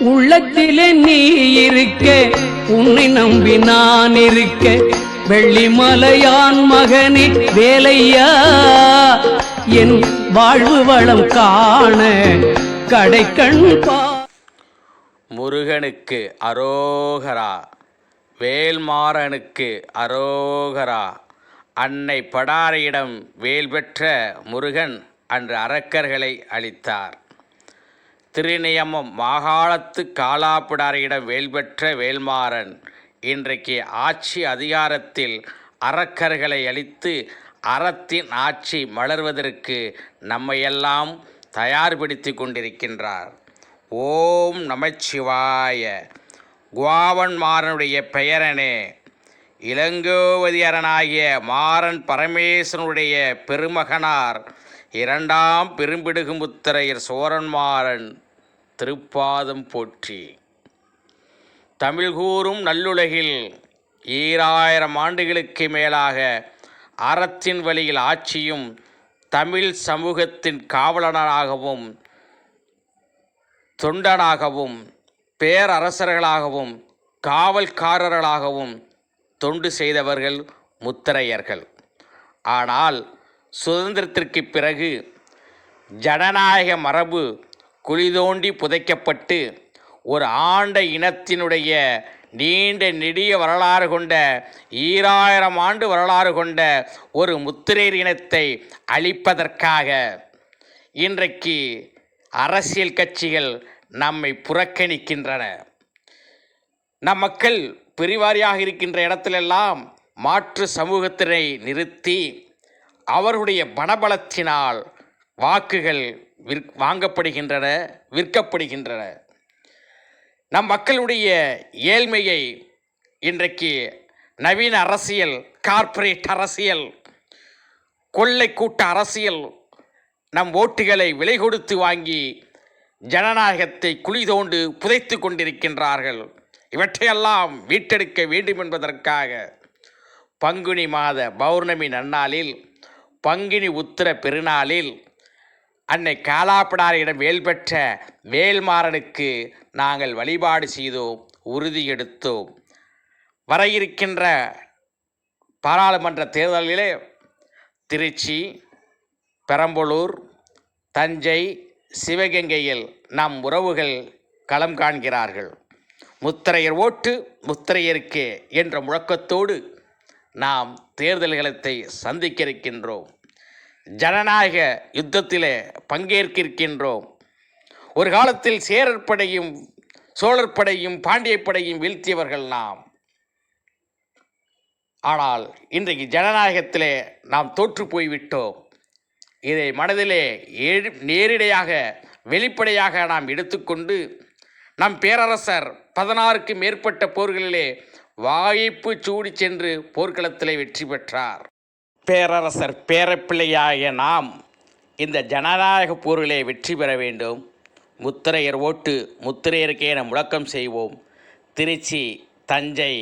உள்ளத்திலே நீ இருக்க உன்னை நம்பி நான் இருக்க. வெள்ளிமலையான் மகனே வேலையா? என் வாழ்வு வளம் காண கடைக்கண் முருகனுக்கு அரோகரா வேல்மாறனுக்கு அரோகரா. அன்னை படாரையிடம் வேல் பெற்ற முருகன் அன்று அரக்கர்களை அளித்தார். திருநியமம் மாகாளத்து காலாப்பிடாரையிடம் வேல்பெற்ற வேல்மாறன். இன்றைக்கு ஆட்சி அதிகாரத்தில் அரக்கர்களை அளித்து அறத்தின் ஆட்சி மலர்வதற்கு நம்மையெல்லாம் தயார்படுத்தி கொண்டிருக்கின்றார். ஓம் நமச்சிவாய. குவாவன் மாறனுடைய பெயரனே. இளங்கோவதி அரணாகிய மாறன் பரமேசனுடைய பெருமகனார். இரண்டாம் பெரும்பிடுகுமுத்திரையர் சோரன்மாறன் திருப்பாதம் போற்றி. தமிழ் கூறும் நல்லுலகில் ஈராயிரம் ஆண்டுகளுக்கு மேலாக அறத்தின் வழியில் ஆட்சியும் தமிழ் சமூகத்தின் காவலனாகவும் தொண்டனாகவும் பேரரசர்களாகவும் காவல்காரர்களாகவும் தொண்டு செய்தவர்கள் முத்திரையர்கள். ஆனால் சுதந்திரத்திற்கு பிறகு ஜனநாயக மரபு குழிதோண்டி புதைக்கப்பட்டு ஒரு ஆண்ட இனத்தினுடைய நீண்ட நெடிய வரலாறு கொண்ட ஈராயிரம் ஆண்டு வரலாறு கொண்ட ஒரு முத்திரையர் இனத்தை அழிப்பதற்காக இன்றைக்கு அரசியல் கட்சிகள் நம்மை புறக்கணிக்கின்றன. நம் மக்கள் பெரிவாரியாக இருக்கின்ற இடத்திலெல்லாம் மாற்று சமூகத்தினை நிறுத்தி அவருடைய பணபலத்தினால் வாக்குகள் விற் வாங்கப்படுகின்றன விற்கப்படுகின்றன. நம் மக்களுடைய ஏழ்மையை இன்றைக்கு நவீன அரசியல் கார்ப்பரேட் அரசியல் கொள்ளை கூட்ட அரசியல் நம் ஓட்டுகளை விலை கொடுத்து வாங்கி ஜனநாயகத்தை குழி தோண்டு புதைத்து கொண்டிருக்கின்றார்கள். இவற்றையெல்லாம் வீட்டெடுக்க வேண்டும் என்பதற்காக பங்குனி மாத பௌர்ணமி நன்னாளில் பங்கினி உத்திர பெருநாளில் அன்னை காலாப்பிடாரியிடம் வேல் பெற்ற வேல்மாறனுக்கு நாங்கள் வழிபாடு செய்தோம் உறுதி எடுத்தோம். வர இருக்கின்ற பாராளுமன்ற தேர்தலிலே திருச்சி பெரம்பலூர் தஞ்சை சிவகங்கையில் நம் உறவுகள் களம் காண்கிறார்கள். முத்திரையர் ஓட்டு முத்திரையருக்கே என்ற முழக்கத்தோடு நாம் தேர்தல்களத்தை சந்திக்க இருக்கின்றோம் ஜனநாயக யுத்தத்திலே பங்கேற்க இருக்கின்றோம் ஒரு காலத்தில் சேரர் படையும் சோழர் படையும் பாண்டிய படையும் வீழ்த்தியவர்கள் நாம். ஆனால் இன்றைக்கு ஜனநாயகத்திலே நாம் தோற்று போய்விட்டோம். இதை மனதிலே நேரிடையாக வெளிப்படையாக நாம் எடுத்துக்கொண்டு நம் பேரரசர் பதினாறுக்கு மேற்பட்ட போர்களிலே வாய்ப்பு சூடி சென்று போர்க்களத்திலே வெற்றி பெற்றார். பேரரசர் பேரப்பிள்ளையாகிய நாம் இந்த ஜனநாயக போரிலே வெற்றி பெற வேண்டும். முத்திரையர் ஓட்டு முத்திரையருக்கே என முழக்கம் செய்வோம். திருச்சி தஞ்சை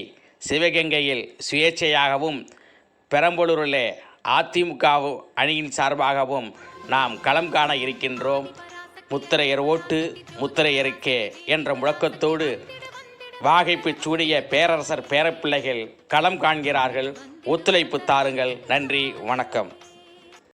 சிவகங்கையில் சுயேட்சையாகவும் பெரம்பலூரிலே அதிமுக அணியின் சார்பாகவும் நாம் களம் காண இருக்கின்றோம். முத்திரையர் ஓட்டு முத்திரையருக்கே என்ற முழக்கத்தோடு வாகைப்பு சூடிய பேரரசர் பேரப்பிள்ளைகள் களம் காண்கிறார்கள். ஒத்துழைப்பு தாருங்கள். நன்றி வணக்கம்.